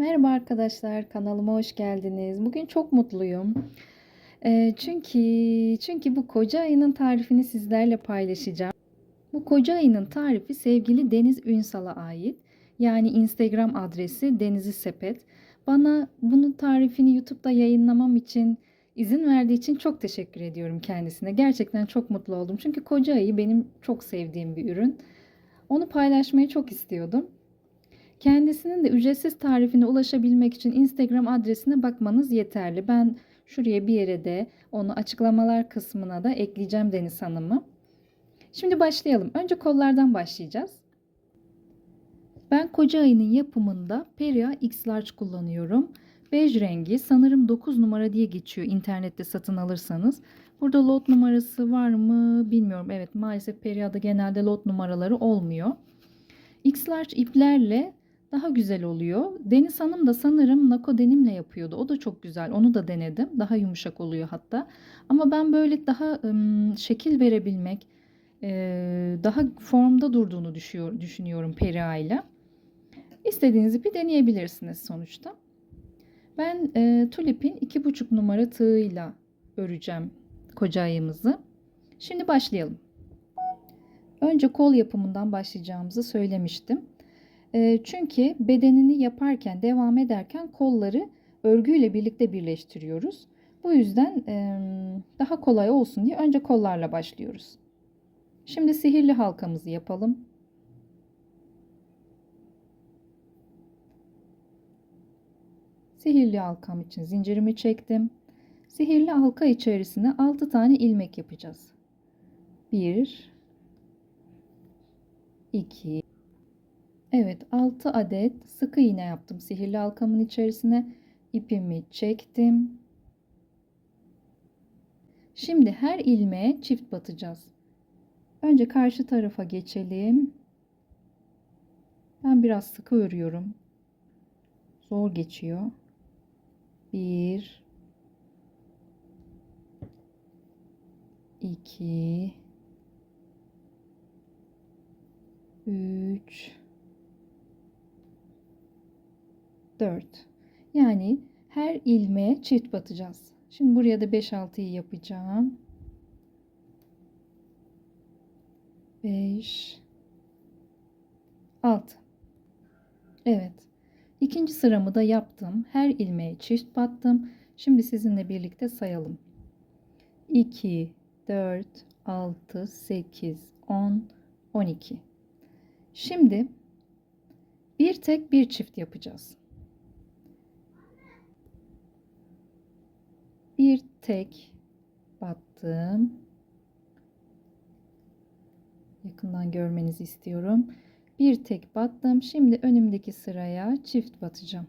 Merhaba arkadaşlar, kanalıma hoş geldiniz. Bugün çok mutluyum. Eee, çünkü çünkü bu koca ayının tarifini sizlerle paylaşacağım. Bu koca ayının tarifi sevgili Deniz Ünsal'a ait. Yani Instagram adresi Denizi Sepet. Bana bunun tarifini YouTube'da yayınlamam için izin verdiği için çok teşekkür ediyorum kendisine. Gerçekten çok mutlu oldum. Çünkü koca ayı benim çok sevdiğim bir ürün. Onu paylaşmayı çok istiyordum. Kendisinin de ücretsiz tarifine ulaşabilmek için Instagram adresine bakmanız yeterli. Ben şuraya bir yere de onu açıklamalar kısmına da ekleyeceğim Deniz Hanım'ı. Şimdi başlayalım. Önce kollardan başlayacağız. Ben koca ayının yapımında Peria X Large kullanıyorum. Bej rengi sanırım 9 numara diye geçiyor internette satın alırsanız. Burada lot numarası var mı bilmiyorum. Evet maalesef Peria'da genelde lot numaraları olmuyor. X Large iplerle daha güzel oluyor. Deniz Hanım da sanırım nako denimle yapıyordu. O da çok güzel. Onu da denedim. Daha yumuşak oluyor hatta. Ama ben böyle daha ım, şekil verebilmek, e, daha formda durduğunu düşüyor, düşünüyorum Peria ile. İstediğiniz ipi deneyebilirsiniz sonuçta. Ben e, tulipin iki buçuk numara tığıyla öreceğim koca ayımızı. Şimdi başlayalım. Önce kol yapımından başlayacağımızı söylemiştim. E, çünkü bedenini yaparken, devam ederken kolları örgüyle birlikte birleştiriyoruz. Bu yüzden daha kolay olsun diye önce kollarla başlıyoruz. Şimdi sihirli halkamızı yapalım. Sihirli halkam için zincirimi çektim. Sihirli halka içerisine 6 tane ilmek yapacağız. 1 2 Evet 6 adet sık iğne yaptım sihirli halkamın içerisine ipimi çektim. Şimdi her ilmeğe çift batacağız. Önce karşı tarafa geçelim. Ben biraz sıkı örüyorum. Zor geçiyor. 1 2 3 4 yani her ilmeğe çift batacağız. Şimdi buraya da 5-6'yı yapacağım. 5 6 Evet. İkinci sıramı da yaptım. Her ilmeğe çift battım. Şimdi sizinle birlikte sayalım. 2 4 6 8 10 12 Şimdi bir tek bir çift yapacağız. Bir tek battım. Yakından görmenizi istiyorum. Bir tek battım. Şimdi önümdeki sıraya çift batacağım.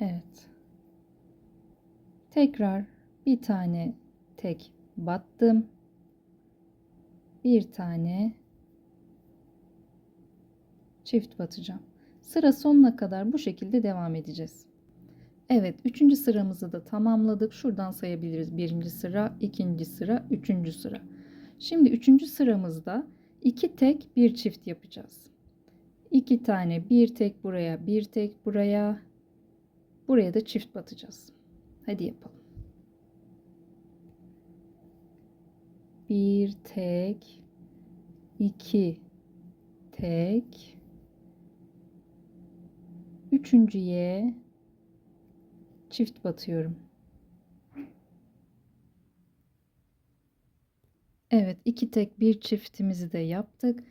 Evet. Tekrar bir tane tek battım. Bir tane çift batacağım. Sıra sonuna kadar bu şekilde devam edeceğiz. Evet, üçüncü sıramızı da tamamladık. Şuradan sayabiliriz. Birinci sıra, ikinci sıra, üçüncü sıra. Şimdi üçüncü sıramızda iki tek bir çift yapacağız. İki tane bir tek buraya, bir tek buraya. Buraya da çift batacağız. Hadi yapalım. Bir tek, iki tek, üçüncüye çift batıyorum. Evet, iki tek bir çiftimizi de yaptık.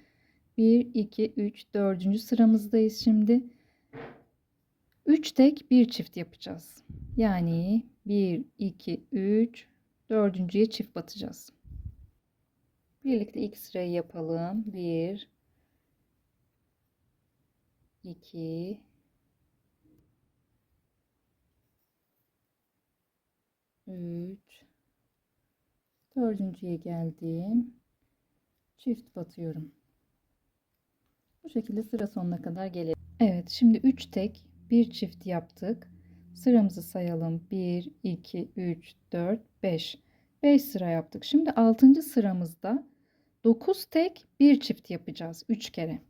1, 2, 3, 4. sıramızdayız şimdi. 3 tek bir çift yapacağız. Yani 1, 2, 3, dördüncüye çift batacağız. Birlikte ilk sırayı yapalım. 1, 2, 3 dördüncüye geldim. Çift batıyorum. Bu şekilde sıra sonuna kadar gelelim Evet şimdi 3 tek bir çift yaptık. Sıramızı sayalım. 1 2 3 4 5 5 sıra yaptık. Şimdi 6. sıramızda 9 tek bir çift yapacağız. 3 kere.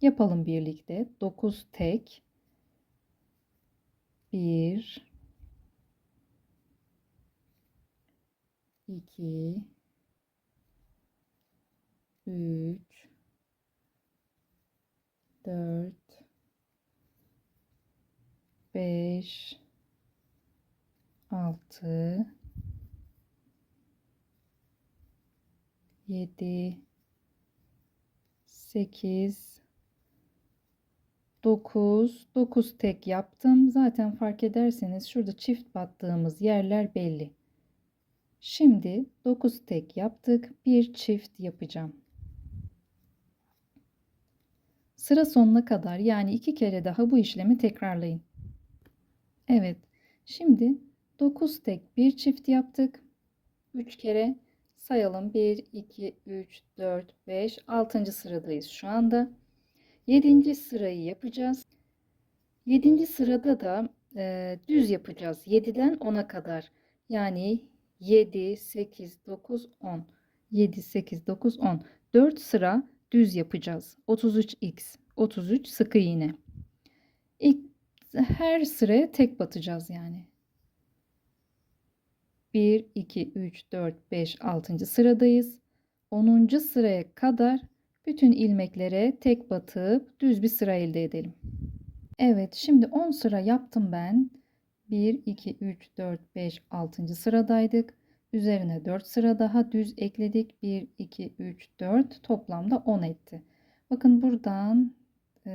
Yapalım birlikte. 9 tek. 1 2 3 4 5 6 7 8 9 9 tek yaptım. Zaten fark ederseniz şurada çift battığımız yerler belli. Şimdi 9 tek yaptık. Bir çift yapacağım. Sıra sonuna kadar yani iki kere daha bu işlemi tekrarlayın. Evet. Şimdi 9 tek bir çift yaptık. 3 kere sayalım. 1, 2, 3, 4, 5, 6. sıradayız şu anda. 7. sırayı yapacağız. 7. sırada da e, düz yapacağız. 7'den 10'a kadar. Yani 7, 8, 9, 10. 7, 8, 9, 10. 4 sıra düz yapacağız. 33x, 33 sıkı iğne. İlk, her sıraya tek batacağız yani. 1, 2, 3, 4, 5, 6. sıradayız. 10. sıraya kadar bütün ilmeklere tek batıp düz bir sıra elde edelim. Evet, şimdi 10 sıra yaptım ben. 1, 2, 3, 4, 5, 6. sıradaydık. Üzerine 4 sıra daha düz ekledik. 1, 2, 3, 4 toplamda 10 etti. Bakın buradan e,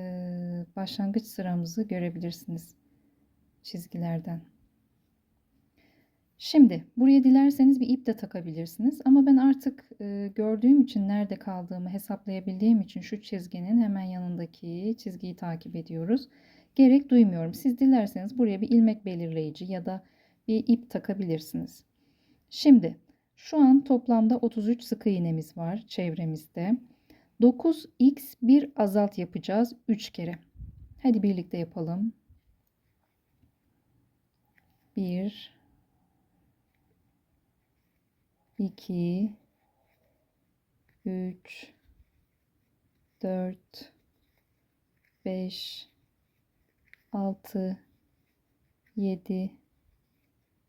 başlangıç sıramızı görebilirsiniz çizgilerden. Şimdi buraya dilerseniz bir ip de takabilirsiniz. Ama ben artık e, gördüğüm için nerede kaldığımı hesaplayabildiğim için şu çizginin hemen yanındaki çizgiyi takip ediyoruz. Gerek duymuyorum. Siz dilerseniz buraya bir ilmek belirleyici ya da bir ip takabilirsiniz. Şimdi şu an toplamda 33 sık iğnemiz var çevremizde. 9x bir azalt yapacağız 3 kere. Hadi birlikte yapalım. 1 2 3 4 5 6 7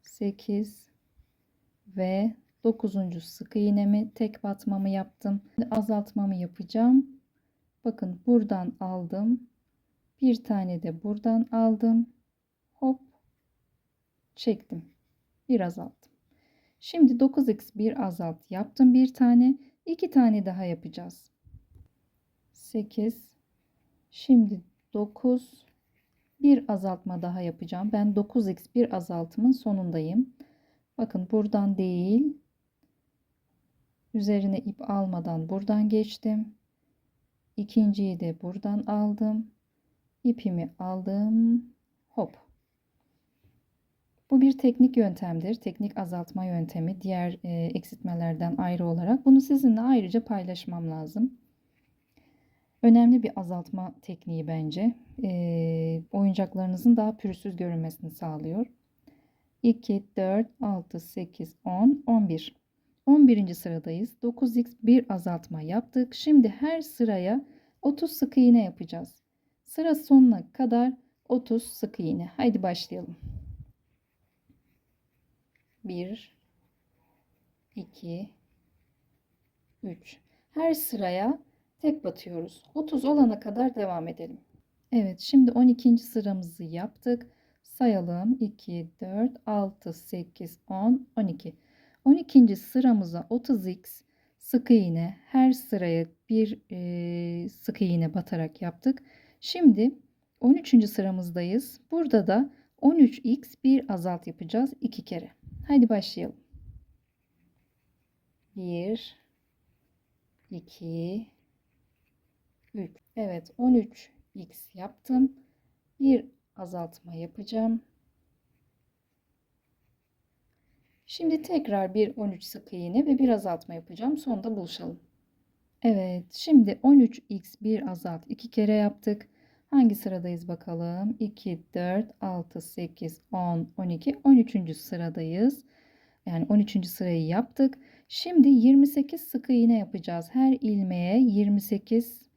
8 ve 9. sık iğnemi tek batmamı yaptım. Azaltmamı yapacağım. Bakın buradan aldım. Bir tane de buradan aldım. Hop çektim. Bir azalttım. Şimdi 9x bir azalt yaptım bir tane. iki tane daha yapacağız. 8 Şimdi 9 bir azaltma daha yapacağım. Ben 9x bir azaltımın sonundayım. Bakın buradan değil. Üzerine ip almadan buradan geçtim. İkinciyi de buradan aldım. İpimi aldım. Hop. Bu bir teknik yöntemdir. Teknik azaltma yöntemi. Diğer e, eksiltmelerden ayrı olarak. Bunu sizinle ayrıca paylaşmam lazım. Önemli bir azaltma tekniği bence. E, oyuncaklarınızın daha pürüzsüz görünmesini sağlıyor. 2, 4, 6, 8, 10, 11. 11. sıradayız. 9x bir azaltma yaptık. Şimdi her sıraya 30 sık iğne yapacağız. Sıra sonuna kadar 30 sık iğne. Haydi başlayalım. 1 2 3 Her sıraya tek batıyoruz. 30 olana kadar devam edelim. Evet, şimdi 12. sıramızı yaptık. Sayalım. 2 4 6 8 10 12. 12. sıramıza 30x sık iğne her sıraya bir e, sık iğne batarak yaptık. Şimdi 13. sıramızdayız. Burada da 13x bir azalt yapacağız iki kere. Haydi başlayalım. 1 2 3 Evet 13x yaptım. Bir azaltma yapacağım. Şimdi tekrar bir 13 sık iğne ve bir azaltma yapacağım. Sonda buluşalım. Evet, şimdi 13x bir azalt iki kere yaptık. Hangi sıradayız bakalım? 2, 4, 6, 8, 10, 12, 13. sıradayız. Yani 13. sırayı yaptık. Şimdi 28 sık iğne yapacağız. Her ilmeğe 28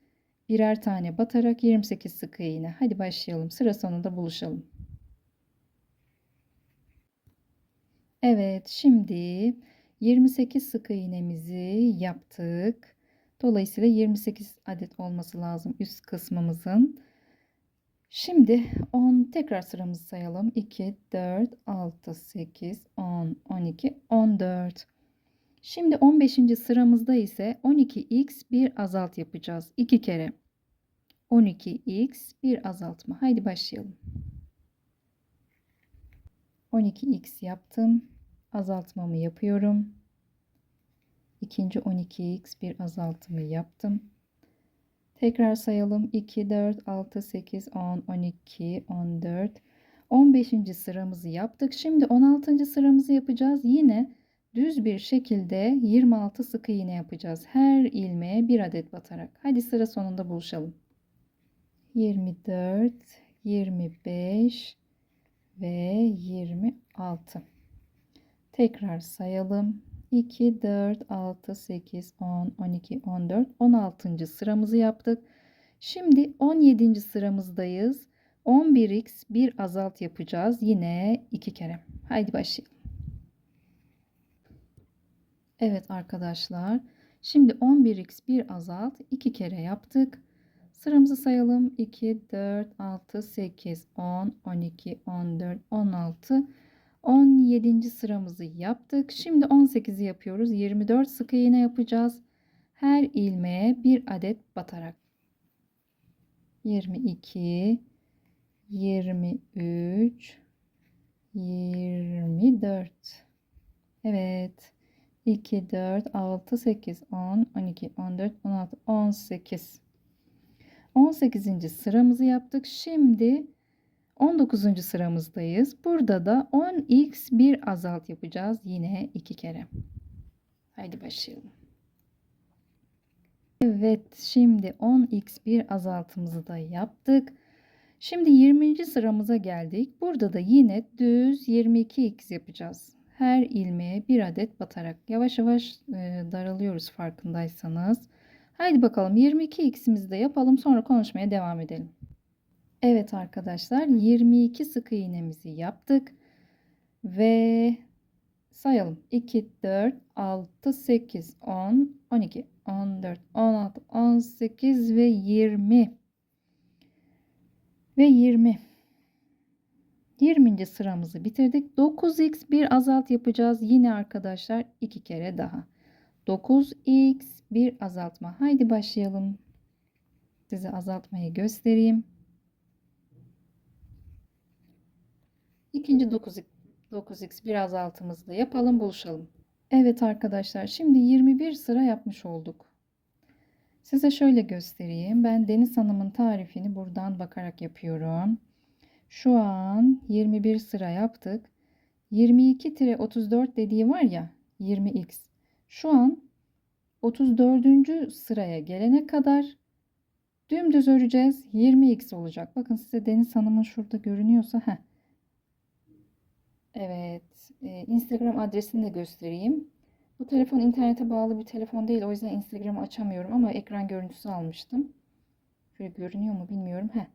birer tane batarak 28 sık iğne. Hadi başlayalım. Sıra sonunda buluşalım. Evet, şimdi 28 sık iğnemizi yaptık. Dolayısıyla 28 adet olması lazım üst kısmımızın. Şimdi 10 tekrar sıramızı sayalım. 2, 4, 6, 8, 10, 12, 14. Şimdi 15. sıramızda ise 12x bir azalt yapacağız. 2 kere. 12x bir azaltma. Haydi başlayalım. 12x yaptım. Azaltmamı yapıyorum. İkinci 12x bir azaltımı yaptım. Tekrar sayalım. 2, 4, 6, 8, 10, 12, 14. 15. sıramızı yaptık. Şimdi 16. sıramızı yapacağız. Yine düz bir şekilde 26 sık iğne yapacağız. Her ilmeğe bir adet batarak. Hadi sıra sonunda buluşalım. 24, 25 ve 26. Tekrar sayalım. 2, 4, 6, 8, 10, 12, 14, 16. sıramızı yaptık. Şimdi 17. sıramızdayız. 11x bir azalt yapacağız. Yine iki kere. Haydi başlayalım. Evet arkadaşlar. Şimdi 11x bir azalt iki kere yaptık. Sıramızı sayalım. 2, 4, 6, 8, 10, 12, 14, 16, 17. sıramızı yaptık. Şimdi 18'i yapıyoruz. 24 sık iğne yapacağız. Her ilmeğe bir adet batarak. 22, 23, 24. Evet. 2, 4, 6, 8, 10, 12, 14, 16, 18. 18. sıramızı yaptık. Şimdi 19. sıramızdayız. Burada da 10x bir azalt yapacağız. Yine iki kere. Haydi başlayalım. Evet şimdi 10x bir azaltımızı da yaptık. Şimdi 20. sıramıza geldik. Burada da yine düz 22x yapacağız. Her ilmeğe bir adet batarak yavaş yavaş e, daralıyoruz farkındaysanız. Haydi bakalım 22x'imizi de yapalım sonra konuşmaya devam edelim. Evet arkadaşlar 22 sık iğnemizi yaptık. Ve sayalım. 2, 4, 6, 8, 10, 12, 14, 16, 18 ve 20. Ve 20. 20. sıramızı bitirdik. 9x bir azalt yapacağız. Yine arkadaşlar iki kere daha. 9x bir azaltma. Haydi başlayalım. Size azaltmayı göstereyim. İkinci 9x, 9x bir azaltımızda yapalım buluşalım. Evet arkadaşlar şimdi 21 sıra yapmış olduk. Size şöyle göstereyim. Ben Deniz Hanım'ın tarifini buradan bakarak yapıyorum. Şu an 21 sıra yaptık. 22-34 dediği var ya 20x. Şu an 34. sıraya gelene kadar dümdüz öreceğiz. 20x olacak. Bakın size Deniz Hanım'ın şurada görünüyorsa heh. Evet. E, Instagram adresini de göstereyim. Bu telefon internete bağlı bir telefon değil. O yüzden Instagram'ı açamıyorum ama ekran görüntüsü almıştım. Şöyle görünüyor mu bilmiyorum. Heh.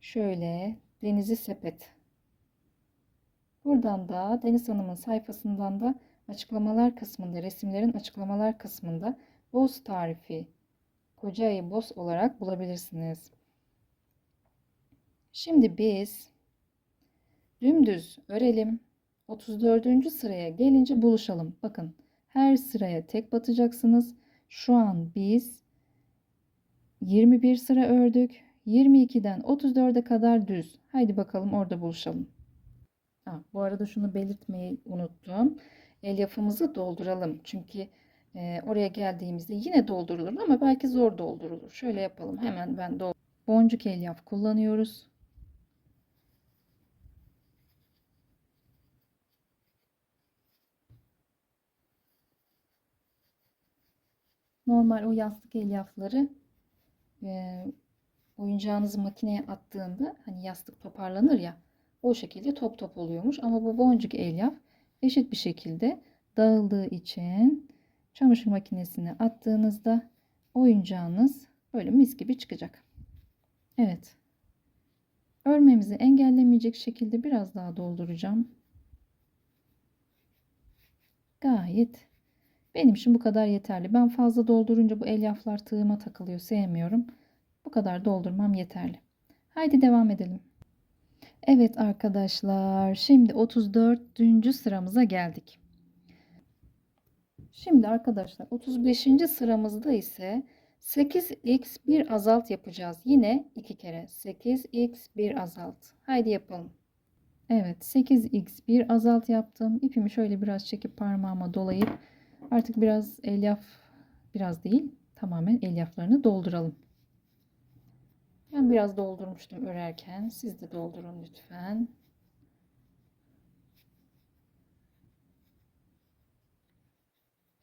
Şöyle Denizli Sepet. Buradan da Deniz Hanım'ın sayfasından da açıklamalar kısmında, resimlerin açıklamalar kısmında boz tarifi, Kocaeli boz olarak bulabilirsiniz. Şimdi biz dümdüz örelim. 34. sıraya gelince buluşalım. Bakın her sıraya tek batacaksınız. Şu an biz 21 sıra ördük. 22'den 34'e kadar düz. Haydi bakalım orada buluşalım. Ha, bu arada şunu belirtmeyi unuttum. Elyafımızı dolduralım. Çünkü e, oraya geldiğimizde yine doldurulur ama belki zor doldurulur. Şöyle yapalım. Hemen ben doldur. Boncuk elyaf kullanıyoruz. Normal o yastık elyafları e, oyuncağınızı makineye attığında hani yastık toparlanır ya o şekilde top top oluyormuş. Ama bu boncuk elyaf eşit bir şekilde dağıldığı için çamaşır makinesine attığınızda oyuncağınız böyle mis gibi çıkacak. Evet. Örmemizi engellemeyecek şekilde biraz daha dolduracağım. Gayet benim için bu kadar yeterli. Ben fazla doldurunca bu elyaflar tığıma takılıyor. Sevmiyorum. Bu kadar doldurmam yeterli. Haydi devam edelim. Evet arkadaşlar. Şimdi 34. sıramıza geldik. Şimdi arkadaşlar 35. sıramızda ise 8x bir azalt yapacağız. Yine iki kere 8x bir azalt. Haydi yapalım. Evet 8x bir azalt yaptım. İpimi şöyle biraz çekip parmağıma dolayıp artık biraz elyaf biraz değil tamamen elyaflarını dolduralım. Ben biraz doldurmuştum örerken. Siz de doldurun lütfen.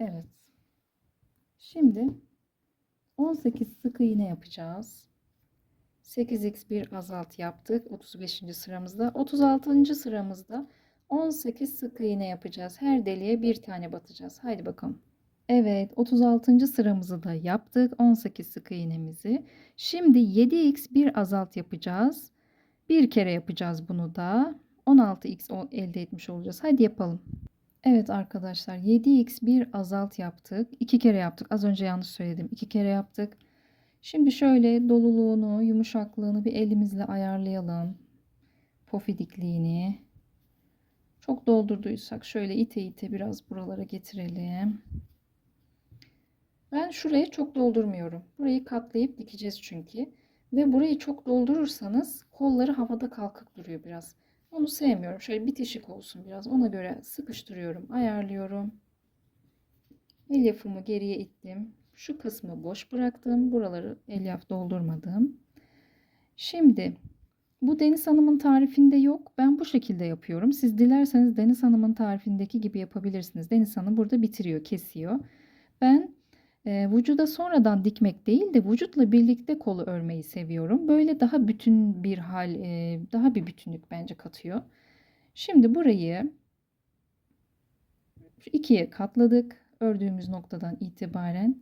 Evet. Şimdi 18 sık iğne yapacağız. 8x bir azalt yaptık 35. sıramızda. 36. sıramızda 18 sık iğne yapacağız. Her deliğe bir tane batacağız. Haydi bakalım. Evet 36. sıramızı da yaptık. 18 sık iğnemizi. Şimdi 7x bir azalt yapacağız. Bir kere yapacağız bunu da. 16x elde etmiş olacağız. Haydi yapalım. Evet arkadaşlar 7x bir azalt yaptık. İki kere yaptık. Az önce yanlış söyledim. İki kere yaptık. Şimdi şöyle doluluğunu, yumuşaklığını bir elimizle ayarlayalım. Pofidikliğini. Çok doldurduysak şöyle ite ite biraz buralara getirelim. Ben şuraya çok doldurmuyorum. Burayı katlayıp dikeceğiz çünkü. Ve burayı çok doldurursanız kolları havada kalkık duruyor biraz. Onu sevmiyorum. Şöyle bitişik olsun biraz. Ona göre sıkıştırıyorum, ayarlıyorum. Elyafımı geriye ittim. Şu kısmı boş bıraktım. Buraları elyaf doldurmadım. Şimdi bu Deniz Hanım'ın tarifinde yok. Ben bu şekilde yapıyorum. Siz dilerseniz Deniz Hanım'ın tarifindeki gibi yapabilirsiniz. Deniz Hanım burada bitiriyor, kesiyor. Ben e, vücuda sonradan dikmek değil de vücutla birlikte kolu örmeyi seviyorum. Böyle daha bütün bir hal, e, daha bir bütünlük bence katıyor. Şimdi burayı ikiye katladık. Ördüğümüz noktadan itibaren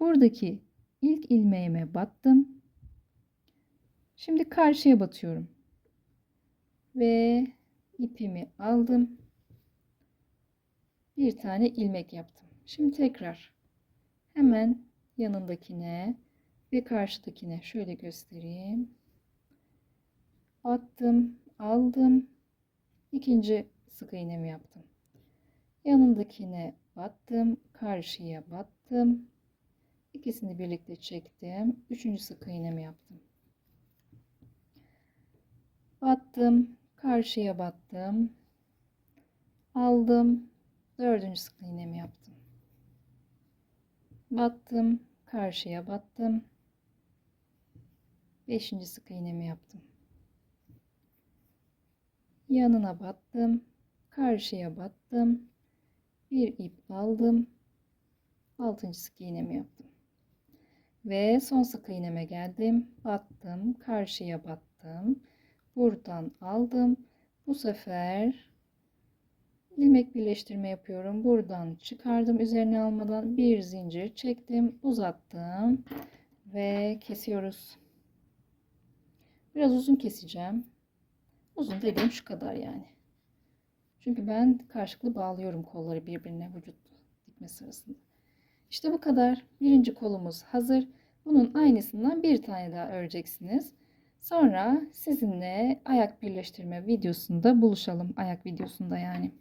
buradaki ilk ilmeğime battım. Şimdi karşıya batıyorum. Ve ipimi aldım. Bir tane ilmek yaptım. Şimdi tekrar hemen yanındakine ve karşıdakine şöyle göstereyim. Attım, aldım. İkinci sık iğnemi yaptım. Yanındakine battım, karşıya battım. İkisini birlikte çektim. Üçüncü sık iğnemi yaptım. Battım, karşıya battım. Aldım. Dördüncü sık iğnemi yaptım battım karşıya battım. Beşinci sık iğnemi yaptım. Yanına battım karşıya battım. Bir ip aldım altıncı sık iğnemi yaptım. Ve son sık iğneme geldim. Battım karşıya battım. Buradan aldım. Bu sefer ilmek birleştirme yapıyorum. Buradan çıkardım üzerine almadan bir zincir çektim, uzattım ve kesiyoruz. Biraz uzun keseceğim. Uzun dediğim şu kadar yani. Çünkü ben karşılıklı bağlıyorum kolları birbirine vücut dikme sırasında. İşte bu kadar. Birinci kolumuz hazır. Bunun aynısından bir tane daha öreceksiniz. Sonra sizinle ayak birleştirme videosunda buluşalım. Ayak videosunda yani.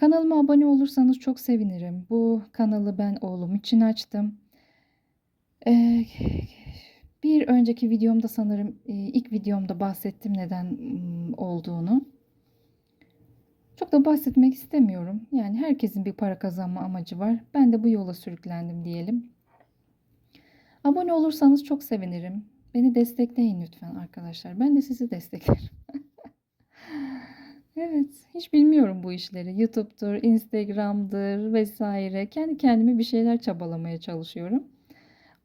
Kanalıma abone olursanız çok sevinirim. Bu kanalı ben oğlum için açtım. Ee, bir önceki videomda sanırım e, ilk videomda bahsettim neden olduğunu. Çok da bahsetmek istemiyorum. Yani herkesin bir para kazanma amacı var. Ben de bu yola sürüklendim diyelim. Abone olursanız çok sevinirim. Beni destekleyin lütfen arkadaşlar. Ben de sizi desteklerim. Evet, hiç bilmiyorum bu işleri. YouTube'dur, Instagram'dır vesaire. Kendi kendime bir şeyler çabalamaya çalışıyorum.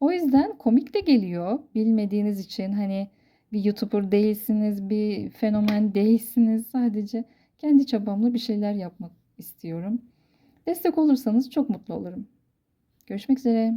O yüzden komik de geliyor. Bilmediğiniz için hani bir YouTuber değilsiniz, bir fenomen değilsiniz. Sadece kendi çabamla bir şeyler yapmak istiyorum. Destek olursanız çok mutlu olurum. Görüşmek üzere.